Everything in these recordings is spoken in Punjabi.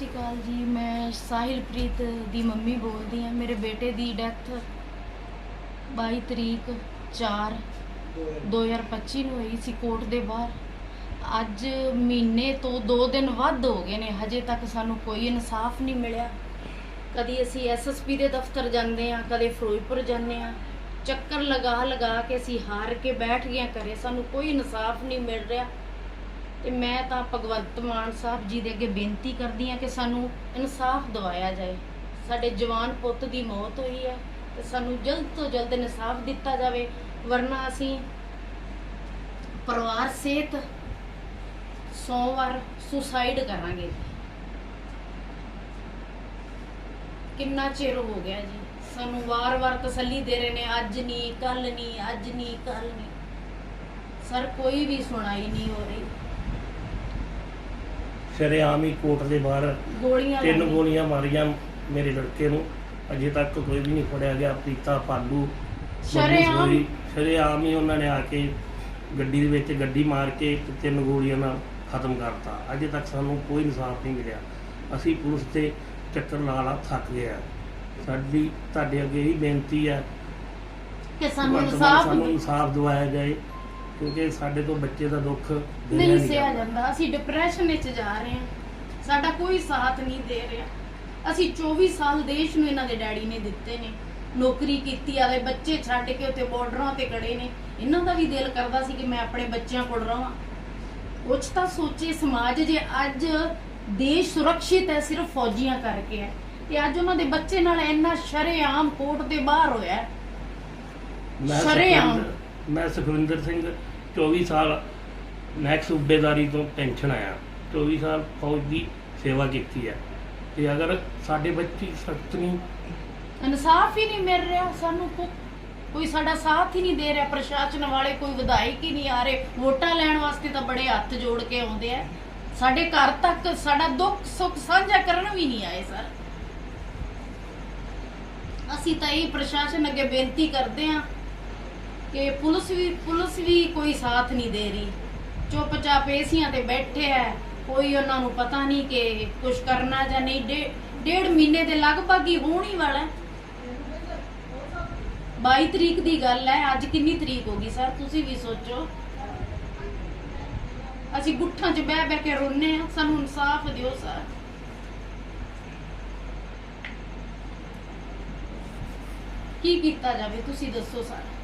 ਸ਼੍ਰੀ ਅਕਾਲ ਜੀ, ਮੈਂ ਸਾਹਿਲਪ੍ਰੀਤ ਦੀ ਮੰਮੀ ਬੋਲਦੀ ਹਾਂ। ਮੇਰੇ ਬੇਟੇ ਦੀ ਡੈਥ 22 ਤਰੀਕ 4 2025 ਨੂੰ ਹੋਈ ਸੀ ਕੋਰਟ ਦੇ ਬਾਹਰ। ਅੱਜ ਮਹੀਨੇ ਤੋਂ 2 ਦਿਨ ਵੱਧ ਹੋ ਗਏ ਨੇ, ਹਜੇ ਤੱਕ ਸਾਨੂੰ ਕੋਈ ਇਨਸਾਫ ਨਹੀਂ ਮਿਲਿਆ। ਕਦੀ ਅਸੀਂ ਐਸਐਸਪੀ ਦੇ ਦਫ਼ਤਰ ਜਾਂਦੇ ਆ ਕਦੇ ਫਿਰੋਜ਼ਪੁਰ ਜਾਂਦੇ ਆ ਚੱਕਰ ਲਗਾ ਲਗਾ ਕੇ ਅਸੀਂ ਹਾਰ ਕੇ ਬੈਠ ਗਏ ਹਾਂ ਘਰੇ, ਸਾਨੂੰ ਕੋਈ ਇਨਸਾਫ ਨਹੀਂ ਮਿਲ ਰਿਹਾ। ਤੇ ਮੈਂ ਤਾਂ ਭਗਵੰਤ ਮਾਨ ਸਾਹਿਬ ਜੀ ਦੇ ਅੱਗੇ ਬੇਨਤੀ ਕਰਦੀ ਹਾਂ ਕਿ ਸਾਨੂੰ ਇਨਸਾਫ ਦਿਵਾਇਆ ਜਾਏ। ਸਾਡੇ ਜਵਾਨ ਪੁੱਤ ਦੀ ਮੌਤ ਹੋਈ ਹੈ ਤੇ ਸਾਨੂੰ ਜਲਦ ਤੋਂ ਜਲਦ ਇਨਸਾਫ ਦਿੱਤਾ ਜਾਵੇ। ਵਰਨਾ ਅਸੀਂ ਪਰਿਵਾਰ ਸਮੇਤ ਸੋਮਵਾਰ ਸੁਸਾਈਡ ਕਰਾਂਗੇ। ਕਿੰਨਾ ਚਿਰ ਹੋ ਗਿਆ ਜੀ? ਸਾਨੂੰ ਵਾਰ-ਵਾਰ ਤਸੱਲੀ ਦੇ ਰਹੇ ਨੇ, ਅੱਜ ਨਹੀਂ ਕੱਲ ਨਹੀਂ, ਅੱਜ ਨਹੀਂ ਕੱਲ ਨਹੀਂ। ਸਰ, ਕੋਈ ਵੀ ਸੁਣਾਈ ਨਹੀਂ ਹੋ ਰਹੀ। ਸ਼ਰੇਆਮ ਹੀ ਕੋਰਟ ਦੇ ਬਾਹਰ ਗੋਲੀਆਂ ਤਿੰਨ ਲੱਗੀਆਂ। ਗੋਲੀਆਂ ਮਾਰੀਆਂ ਮੇਰੇ ਲੜਕੇ ਨੂੰ। ਅਜੇ ਤੱਕ ਕੋਈ ਵੀ ਨਹੀਂ ਫੜਿਆ ਗਿਆ ਪ੍ਰੀਤਾ ਪਾਲੂ ਸ਼ਰੇਆਮ? ਸ਼ਰੇਆਮ ਹੀ ਉਹਨਾਂ ਨੇ ਆ ਕੇ ਗੱਡੀ ਦੇ ਵਿੱਚ ਗੱਡੀ ਮਾਰ ਕੇ ਤੇ ਤਿੰਨ ਗੋਲੀਆਂ ਨਾਲ ਖਤਮ ਕਰਤਾ। ਅਜੇ ਤੱਕ ਸਾਨੂੰ ਕੋਈ ਇਨਸਾਫ ਨਹੀਂ ਮਿਲਿਆ। ਅਸੀਂ ਪੁਲਿਸ ਤੇ ਚੱਕਰ ਲਾ ਲਾ ਥੱਕ ਗਏ ਆ। ਸਾਡੀ ਤੁਹਾਡੇ ਅੱਗੇ ਹੀ ਬੇਨਤੀ ਹੈ ਕਿ ਇਨਸਾਫ ਸਾਨੂੰ ਇਨਸਾਫ ਦਿਵਾਇਆ ਜਾਏ। ਕਿਉਂਕਿ ਸਾਡੇ ਤੋਂ ਬੱਚੇ ਦਾ ਦੁੱਖ ਨਹੀਂ ਸਿਆ ਜਾਂਦਾ। ਜਾਂਦਾ। ਅਸੀਂ ਡਿਪਰੈਸ਼ਨ ਵਿੱਚ ਜਾ ਰਹੇ ਹਾਂ। ਸਾਡਾ ਕੋਈ ਸਾਥ ਨਹੀਂ ਦੇ ਰਿਹਾ। ਅਸੀਂ 24 ਸਾਲ ਦੇਸ਼ ਨੂੰ ਇਹਨਾਂ ਦੇ ਡੈਡੀ ਨੇ ਦਿੱਤੇ ਨੇ। ਨੌਕਰੀ ਕੀਤੀ ਆਵੇ ਬੱਚੇ ਛੱਡ ਕੇ ਉੱਤੇ ਬਾਰਡਰਾਂ ਤੇ ਖੜੇ ਨੇ। ਇਹਨਾਂ ਦਾ ਵੀ ਦਿਲ ਕਰਦਾ ਸੀ ਕਿ ਮੈਂ ਆਪਣੇ ਬੱਚਿਆਂ ਕੋਲ ਰਵਾਂ। ਕੁਛ ਤਾਂ ਸੋਚੇ ਸਮਾਜ ਜੇ ਅੱਜ ਦੇਸ਼ ਸੁਰੱਖਿਅਤ ਹੈ ਸਿਰਫ ਫੌਜੀਆਂ ਕਰਕੇ ਹੈ। ਤੇ ਅੱਜ ਉਹਨਾਂ ਦੇ ਬੱਚੇ ਨਾਲ ਇੰਨਾ ਸ਼ਰੇਆਮ ਕੋਰਟ ਦੇ ਬਾਹਰ ਹੋਇਆ ਹੈ। ਮੈਂ ਸ਼ਰੇਆਮ। ਸੁਖਵਿੰਦਰ- ਮੈਂ ਸੁਖਵਿੰਦਰ ਸਿੰਘ 24 ਸਾਲ ਮੈਕਸ ਸੂਬੇਦਾਰੀ ਤੋਂ ਪੈਨਸ਼ਨ ਆਇਆ। 24 ਸਾਲ ਫੌਜ ਦੀ ਸੇਵਾ ਕੀਤੀ ਹੈ। ਤੇ ਅਗਰ ਸਾਡੇ ਬੱਚੇ ਸਖਤ ਨਹੀਂ ਇਨਸਾਫ ਹੀ ਨਹੀਂ ਮਿਲ ਰਿਹਾ ਸਾਨੂੰ ਕੋ- ਕੋਈ ਸਾਡਾ ਸਾਥ ਹੀ ਨਹੀਂ ਦੇ ਰਿਹਾ। ਪ੍ਰਸ਼ਾਸਨ ਵਾਲੇ ਕੋਈ ਵਿਧਾਇਕ ਹੀ ਨਹੀਂ ਆ ਰਹੇ। ਵੋਟਾਂ ਲੈਣ ਵਾਸਤੇ ਤਾਂ ਬੜੇ ਹੱਥ ਜੋੜ ਕੇ ਆਉਂਦੇ ਆ। ਸਾਡੇ ਘਰ ਤੱਕ ਸਾਡਾ ਦੁੱਖ ਸੁੱਖ ਸਾਂਝਾ ਕਰਨ ਵੀ ਨਹੀਂ ਆਏ ਸਰ। ਅਸੀਂ ਤਾਂ ਇਹ ਪ੍ਰਸ਼ਾਸਨ ਅੱਗੇ ਬੇਨਤੀ ਕਰਦੇ ਹਾਂ ਕਿ ਪੁਲਿਸ ਵੀ ਪੁਲਿਸ ਵੀ ਕੋਈ ਸਾਥ ਨਹੀਂ ਦੇ ਰਹੀ। ਚੁੱਪਚਾਪ ਏਸੀਆਂ ਤੇ ਬੈਠੇ ਆ ਕੋਈ ਉਹਨਾਂ ਨੂੰ ਪਤਾ ਨਹੀਂ ਕਿ ਕੁਝ ਕਰਨਾ ਜਾਂ ਨਹੀਂ। ਡੇਢ ਮਹੀਨੇ ਦੇ ਲਗਭਗ ਹੀ ਹੋਣ ਹੀ ਵਾਲਾ 22 ਤਰੀਕ ਦੀ ਗੱਲ ਹੈ। ਅੱਜ ਕਿੰਨੀ ਤਰੀਕ ਹੋ ਗਈ ਸਰ? ਤੁਸੀਂ ਵੀ ਸੋਚੋ। ਅਸੀਂ ਗੁੱਠਾਂ 'ਚ ਬਹਿ ਬਹਿ ਕੇ ਰੋਨੇ ਆ ਸਾਨੂੰ ਇਨਸਾਫ ਦਿਓ ਸਰ। ਕੀ ਕੀਤਾ ਜਾਵੇ? ਤੁਸੀਂ ਦੱਸੋ ਸਰ।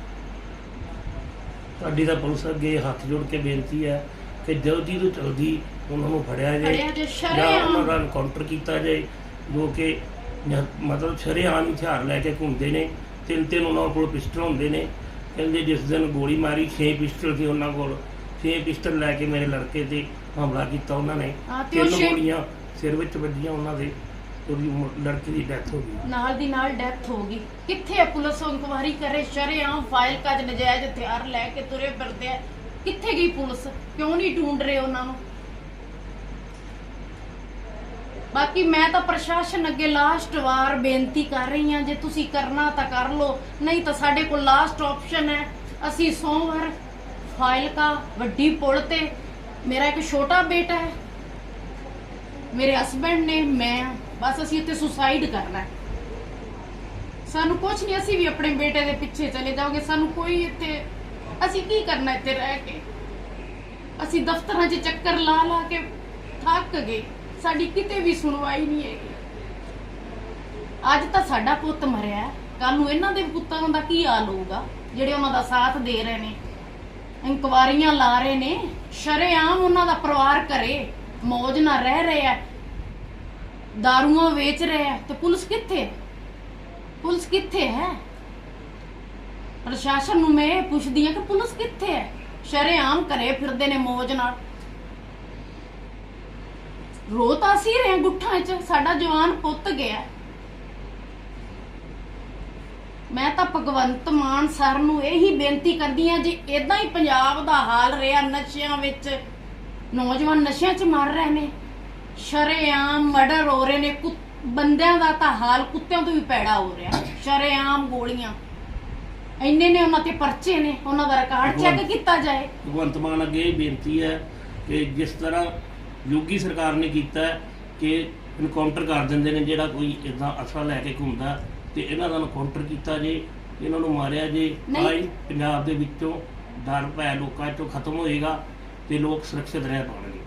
ਸਾਡੀ ਤਾਂ ਪੁਲਿਸ ਅੱਗੇ ਹੱਥ ਜੋੜ ਕੇ ਬੇਨਤੀ ਹੈ ਕਿ ਜਲਦੀ ਤੋਂ ਜਲਦੀ ਉਹਨਾਂ ਨੂੰ ਫੜਿਆ ਜਾਏ ਫੜਿਆ ਜਾਏ, ਜਾਂ ਸ਼ਰੇਆਮ। ਉਹਨਾਂ ਦਾ ਐਨਕਾਊਂਟਰ ਕੀਤਾ ਜਾਏ ਜੋ ਕਿ ਜ- ਮਤਲਬ ਸ਼ਰੇਆਮ ਹਥਿਆਰ ਲੈ ਕੇ ਘੁੰਮਦੇ ਨੇ ਤਿੰਨ ਤਿੰਨ ਉਹਨਾਂ ਕੋਲ ਪਿਸਟਲ ਹੁੰਦੇ ਨੇ ਕਹਿੰਦੇ ਜਿਸ ਦਿਨ ਗੋਲੀ ਮਾਰੀ 6 ਪਿਸਟਲ ਸੀ ਉਹਨਾਂ ਕੋਲ 6 ਪਿਸਟਲ ਲੈ ਕੇ ਮੇਰੇ ਲੜਕੇ ਤੇ ਹਮਲਾ ਕੀਤਾ ਉਹਨਾਂ ਨੇ ਹਾਂ, ਤੇ ਉਹ ਤਿੰਨ ਛੇ- ਗੋਲੀਆਂ ਸਿਰ ਵਿੱਚ ਵੱਜੀਆਂ ਉਹਨਾਂ ਦੇ ਉਹਦੀ ਮ- ਲੜਕੀ ਦੀ ਡੈਥ ਹੋ ਗਈ। ਨਾਲ ਦੀ ਨਾਲ ਡੈਥ ਹੋ ਗਈ। ਕਿੱਥੇ ਹੈ ਪੁਲਿਸ ਇਨਕੁਆਇਰੀ ਕਰੇ ਸ਼ਰੇਆਮ ਫਾਈਲ ਕੱਜ ਨਜਾਇਜ਼ ਹਥਿਆਰ ਲੈ ਕੇ ਤੁਰੇ ਫਿਰਦੇ ਆ। ਕਿੱਥੇ ਗਈ ਪੁਲਿਸ? ਕਿਉਂ ਨਹੀਂ ਢੂੰਡ ਰਹੇ ਉਹਨਾਂ ਨੂੰ? ਬਾਕੀ ਮੈਂ ਤਾਂ ਪ੍ਰਸ਼ਾਸਨ ਅੱਗੇ ਲਾਸਟ ਵਾਰ ਬੇਨਤੀ ਕਰ ਰਹੀ ਹਾਂ, ਜੇ ਤੁਸੀਂ ਕਰਨਾ ਤਾਂ ਕਰ ਲਓ, ਨਹੀਂ ਤਾਂ ਸਾਡੇ ਕੋਲ ਲਾਸਟ ਆਪਸ਼ਨ ਹੈ। ਅਸੀਂ ਸੋਮਵਾਰ ਫਾਇਲਕਾ ਵੱਡੀ ਪੁਲ ਤੇ, ਮੇਰਾ ਇੱਕ ਛੋਟਾ ਬੇਟਾ ਹੈ। ਮੇਰੇ ਹਸਬੰਡ ਨੇ ਮੈਂ ਬਸ ਅਸੀਂ ਇੱਥੇ ਸੁਸਾਈਡ ਕਰਨਾ ਹੈ। ਸਾਨੂੰ ਕੁਝ ਨਹੀਂ, ਅਸੀਂ ਵੀ ਆਪਣੇ ਬੇਟੇ ਦੇ ਪਿੱਛੇ ਚਲੇ ਜਾਓਗੇ, ਸਾਨੂੰ ਕੋਈ ਇੱਥੇ, ਅਸੀਂ ਕੀ ਕਰਨਾ ਇੱਥੇ ਰਹਿ ਕੇ? ਅਸੀਂ ਦਫ਼ਤਰਾਂ 'ਚ ਚੱਕਰ ਲਾ ਲਾ ਕੇ ਥੱਕ ਗਏ। ਸਾਡੀ ਕਿਤੇ ਵੀ ਸੁਣਵਾਈ ਨਹੀਂ ਹੈਗੀ। ਅੱਜ ਤਾਂ ਸਾਡਾ ਪੁੱਤ ਮਰਿਆ ਕੱਲ ਨੂੰ ਇਹਨਾਂ ਦੇ ਪੁੱਤਾਂ ਦਾ ਕੀ ਹਾਲ ਹੋਊਗਾ, ਜਿਹੜੇ ਉਹਨਾਂ ਦਾ ਸਾਥ ਦੇ ਰਹੇ ਨੇ? ਇਨਕੁਆਰੀਆਂ ਲਾ ਰਹੇ ਨੇ। ਸ਼ਰੇਆਮ ਉਹਨਾਂ ਦਾ ਪਰਿਵਾਰ ਘਰੇ ਮੌਜ ਨਾਲ ਰਹਿ ਰਹੇ ਆ ਦਾਰੂਆਂ ਵੇਚ ਰਹੇ ਆ ਤੇ ਪੁਲਿਸ ਕਿੱਥੇ ਹੈ ਪੁਲਿਸ ਕਿੱਥੇ ਹੈ ਪ੍ਰਸ਼ਾਸਨ ਨੂੰ ਮੈਂ ਪੁੱਛਦੀ ਆ ਕਿ ਪੁਲਿਸ ਕਿੱਥੇ ਹੈ ਸ਼ਰੇਆਮ ਕਰੇ ਫਿਰਦੇ ਨੇ ਮੌਜ ਨਾਲ ਰੋ ਤਾਂ ਅਸੀਂ ਰਹੇ ਗੁੱਠਾਂ 'ਚ ਸਾਡਾ ਜਵਾਨ ਪੁੱਤ ਗਿਆ ਮੈਂ ਤਾਂ ਭਗਵੰਤ ਮਾਨ ਸਰ ਨੂੰ ਇਹੀ ਬੇਨਤੀ ਕਰਦੀ ਆ ਜੇ ਇਦਾਂ ਹੀ ਪੰਜਾਬ ਦਾ ਹਾਲ ਰਿਹਾ ਨਸ਼ਿਆਂ ਵਿੱਚ ਨੌਜਵਾਨ ਨਸ਼ਿਆਂ 'ਚ ਮਰ ਰਹੇ ਨੇ ਸ਼ਰੇਆਮ ਮਰਡਰ ਹੋ ਰਹੇ ਨੇ ਕੁੱਤ- ਬੰਦਿਆਂ ਦਾ ਤਾਂ ਹਾਲ ਕੁੱਤਿਆਂ ਤੋਂ ਵੀ ਪੈੜਾ ਹੋ ਰਿਹਾ। ਸ਼ਰੇਆਮ ਗੋਲੀਆਂ। ਇੰਨੇ ਨੇ ਉਹਨਾਂ ਤੇ ਪਰਚੇ ਨੇ ਉਹਨਾਂ ਦਾ ਰਿਕਾਰਡ ਚੈੱਕ ਕੀਤਾ ਜਾਏ। ਭਗਵੰਤ ਮਾਨ ਅੱਗੇ ਇਹ ਬੇਨਤੀ ਹੈ ਕਿ ਜਿਸ ਤਰ੍ਹਾਂ ਯੋਗੀ ਸਰਕਾਰ ਨੇ ਕੀਤਾ ਹੈ, ਕਿ ਇਨਕਾਊਂਟਰ ਕਰ ਦਿੰਦੇ ਨੇ ਜਿਹੜਾ ਕੋਈ ਇਦਾਂ ਅਸਲਾ ਲੈ ਕੇ ਘੁੰਮਦਾ ਤੇ ਇਹਨਾਂ ਦਾ ਇਨਕਾਊਂਟਰ ਕੀਤਾ ਜੇ ਇਹਨਾਂ ਨੂੰ ਮਾਰਿਆ ਜੇ ਨਹੀਂ। ਆਈ ਪੰਜਾਬ ਦੇ ਵਿੱਚੋਂ ਡਰ ਭੈ ਲੋਕਾਂ ਚੋਂ ਖਤਮ ਹੋਏਗਾ ਤੇ ਲੋਕ ਸੁਰੱਖਿਅਤ ਰਹਿ ਪਾਉਣਗੇ।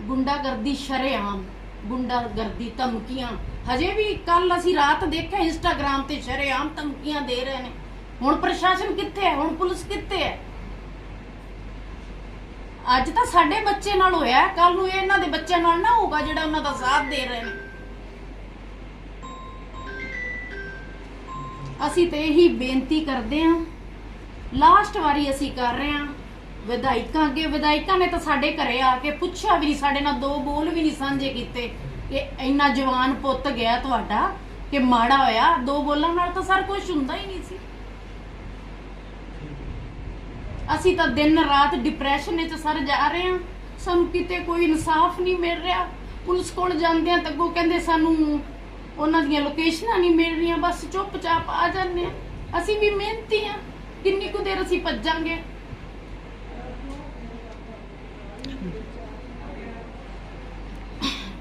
ਗੁੰਡਾਗਰਦੀ ਸ਼ਰੇਆਮ, ਗੁੰਡਾਗਰਦੀ ਧਮਕੀਆਂ। ਹਜੇ ਵੀ ਕੱਲ ਅਸੀਂ ਰਾਤ ਦੇਖਿਆ ਇੰਸਟਾਗ੍ਰam ਤੇ ਸ਼ਰੇਆਮ ਧਮਕੀਆਂ ਦੇ ਰਹੇ ਨੇ। ਹੁਣ ਪ੍ਰਸ਼ਾਸਨ ਕਿੱਥੇ ਹੈ? ਹੁਣ ਪੁਲਿਸ ਕਿੱਥੇ ਹੈ? ਅੱਜ ਤਾਂ ਸਾਡੇ ਬੱਚੇ ਨਾਲ ਹੋਇਆ ਕੱਲ ਨੂੰ ਇਹਨਾਂ ਦੇ ਬੱਚਿਆਂ ਨਾਲ ਨਾ ਹੋਊਗਾ ਜਿਹੜਾ ਉਹਨਾਂ ਦਾ ਸਾਥ ਦੇ ਰਹੇ ਨੇ। ਅਸੀਂ ਤੇ ਇਹੀ ਬੇਨਤੀ ਕਰਦੇ ਹਾਂ। ਲਾਸਟ ਵਾਰੀ ਅਸੀਂ ਕਰ ਰਹੇ ਹਾਂ। ਵਿਧਾਇਕਾਂ ਅੱਗੇ, ਵਿਧਾਇਕਾਂ ਨੇ ਤਾਂ ਸਾਡੇ ਘਰੇ ਆ ਕੇ ਪੁੱਛਿਆ ਵੀ ਨਹੀਂ, ਸਾਡੇ ਨਾਲ ਦੋ ਬੋਲ ਵੀ ਨਹੀਂ ਸਾਂਝੇ ਕੀਤੇ ਕਿ ਇੰਨਾ ਜਵਾਨ ਪੁੱਤ ਗਿਆ ਤੁਹਾਡਾ ਕਿ ਮਾੜਾ ਹੋਇਆ। ਦੋ ਬੋਲਾਂ ਨਾਲ ਤਾਂ ਸਰ ਕੁਝ ਹੁੰਦਾ ਹੀ ਨਹੀਂ ਸੀ। ਅਸੀਂ ਤਾਂ ਦਿਨ ਰਾਤ ਡਿਪਰੈਸ਼ਨ ਵਿੱਚ ਸਰ ਜਾ ਰਹੇ ਹਾਂ। ਸਾਨੂੰ ਕਿਤੇ ਕੋਈ ਇਨਸਾਫ ਨਹੀਂ ਮਿਲ ਰਿਹਾ। ਪੁਲਿਸ ਕੋਲ ਜਾਂਦੇ ਆ ਤਾਂ ਅੱਗੋਂ ਕਹਿੰਦੇ ਸਾਨੂੰ ਉਹਨਾਂ ਦੀਆਂ ਲੋਕੇਸ਼ਨਾਂ ਨਹੀਂ ਮਿਲ ਰਹੀਆਂ। ਬਸ ਚੁੱਪਚਾਪ ਆ ਜਾਂਦੇ ਆ ਅਸੀਂ ਵੀ ਮਿਹਨਤੀ ਆ ਕਿੰਨੀ ਕੁ ਦੇਰ ਅਸੀਂ ਭੱਜਾਂਗੇ?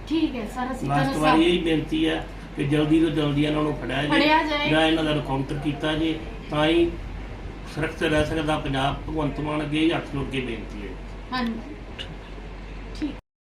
ਠੀਕ ਹੈ ਸਰ ਅਸੀਂ ਲਾਸਟ ਤੁਹਾਨੂੰ ਵਾਰੀ ਸਭ ਇਹ ਬੇਨਤੀ ਹੈ ਕਿ ਜਲਦੀ ਤੋਂ ਜਲਦੀ ਇਹਨਾਂ ਨੂੰ ਫੜਿਆ ਫੜਿਆ ਜਾਏ। ਜਾਂ ਇਹਨਾਂ ਦਾ ਇਨਕਾਊਂਟਰ ਕੀਤਾ ਜੇ ਤਾਂ ਹੀ ਸੁਰੱਖਿਅਤ ਰਹਿ ਸਕਦਾ ਪੰਜਾਬ ਭਗਵੰਤ ਮਾਨ ਅੱਗੇ ਹੀ ਹੱਥ ਜੋੜ ਕੇ ਬੇਨਤੀ ਹੈ ਹਾਂਜੀ